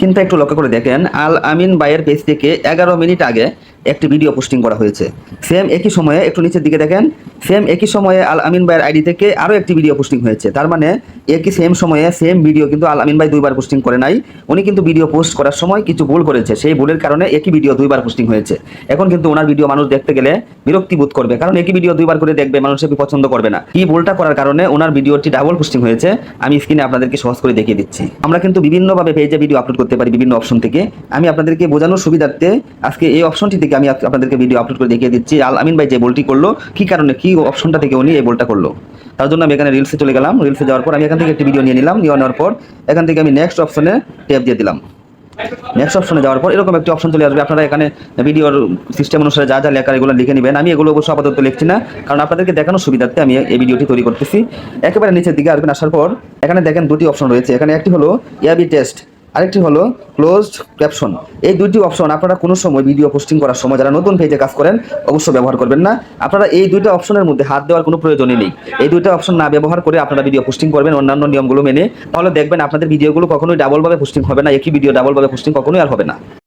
স্ক্রিনটা একটু লক্ষ্য করে দেখেন আল আমিন বাইয়ের পেজ থেকে এগারো মিনিট আগে একটি ভিডিও পোস্টিং করা হয়েছে। সেম একই সময়ে একটু নিচের দিকে দেখেন, সেম একই সময়ে আল আমিন ভাইয়ের আইডি থেকে আরও একটি ভিডিও পোস্টিং হয়েছে। তার মানে একই সেম সময়ে সেম ভিডিও কিন্তু আল আমিন ভাই দুইবার পোস্টিং করে নাই। উনি কিন্তু ভিডিও পোস্ট করার সময় কিছু ভুল করেছে, সেই ভুলের কারণে একই ভিডিও দুইবার পোস্টিং হয়েছে। এখন কিন্তু ওনার ভিডিও মানুষ দেখতে গেলে বিরক্তি বোধ করবে, কারণ একই ভিডিও দুইবার করে দেখবে মানুষের পছন্দ করবে না। কি ভুলটা করার কারণে ওনার ভিডিওটি ডাবল পোস্টিং হয়েছে, আমি স্ক্রিনে আপনাদেরকে সহজ করে দেখিয়ে দিচ্ছি। আমরা কিন্তু বিভিন্নভাবে পেজে ভিডিও আপলোড করতে পারি বিভিন্ন অপশন থেকে। আমি আপনাদেরকে বোঝানোর সুবিধার্থে আজকে এই অপশনটি থেকে আমি আপ- আপনাদেরকে ভিডিও আপলোড করে দেখিয়ে দিচ্ছি। আল আমিন ভাই যে বলটি করল, কি কারণে, কি অপশনটা থেকে উনি এই বলটা করল? তার জন্য আমি এখানে রিলসে চলে গেলাম। রিলসে যাওয়ার পর আমি এখান থেকে একটি ভিডিও নিয়ে নিলাম, নিয়ে নেওয়ার পর এখান থেকে আমি নেক্সট অপশনে ট্যাপ দিয়ে দিলাম। নেক্সট অপশনে যাওয়ার পর এরকম একটি অপশন চলে আসবে। আপনারা এখানে ভিডিওর সিস্টেম অনুসারে যা যা লেখা এগুলো লিখে নেবেন। আমি এগুলো অবশ্য আপাতত লিখছি না, কারণ আপনাদেরকে দেখানোর সুবিধার্থে আমি এই ভিডিওটি তৈরি করতেছি। একেবারে নিচের দিকে আসবেন, আসার পর এখানে দেখেন দুটি অপশন রয়েছে। এখানে একটি হলো ইয়াবি টেস্ট আরেকটি হলো ক্লোজড ক্যাপশন এই দুইটি অপশন আপনারা কোনো সময় ভিডিও পোস্টিং করার সময় যারা নতুন পেজে কাজ করেন, অবশ্যই ব্যবহার করবেন না। আপনারা এই দুইটা অপশনের মধ্যে হাত দেওয়ার কোনো প্রয়োজনই নেই। এই দুইটা অপশন না ব্যবহার করে আপনারা ভিডিও পোস্টিং করবেন অন্যান্য নিয়মগুলো মেনে। তাহলে দেখবেন আপনাদের ভিডিওগুলো কখনোই ডাবলভাবে পোস্টিং হবে না। একই ভিডিও ডাবলভাবে পোস্টিং কখনোই আর হবে না।